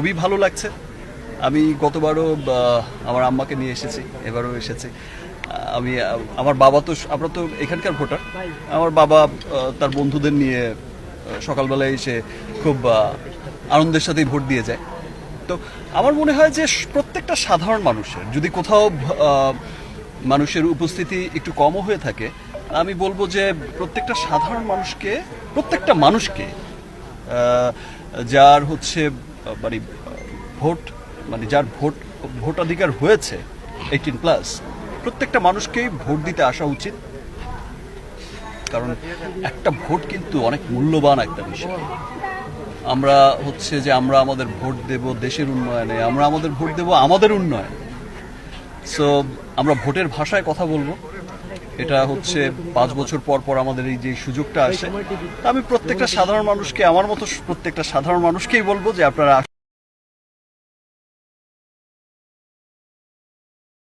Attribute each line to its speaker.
Speaker 1: খুবই ভালো লাগছে। আমি গতবারও আমার আম্মাকে নিয়ে এসেছি, এবারও এসেছি। আমি, আমার বাবা তো, আমরা তো এখানকার ভোটার। আমার বাবা তার বন্ধুদের নিয়ে সকালবেলায় এসে খুব আনন্দের সাথেই ভোট দিয়ে যায়। তো আমার মনে হয় যে প্রত্যেকটা সাধারণ মানুষের, যদি কোথাও মানুষের উপস্থিতি একটু কমও হয়ে থাকে, আমি বলব যে প্রত্যেকটা সাধারণ মানুষকে, প্রত্যেকটা মানুষকে যার হচ্ছে মানে ভোট মানে যার ভোট, ভোটাধিকার হয়েছে এইটিন প্লাস প্রত্যেকটা মানুষকেই ভোট দিতে আসা উচিত। কারণ একটা ভোট কিন্তু অনেক মূল্যবান একটা বিষয়। আমরা হচ্ছে যে আমরা আমাদের ভোট দেব দেশের উন্নয়নে, আমরা আমাদের ভোট দেব আমাদের উন্নয়ন। সো আমরা ভোটের ভাষায় কথা বলব। এটা হচ্ছে পাঁচ বছর পর পর আমাদের এই যে সুযোগটা আসে। আমি প্রত্যেকটা সাধারণ মানুষকে আমার মতো প্রত্যেকটা সাধারণ মানুষকেই বলব যে আপনারা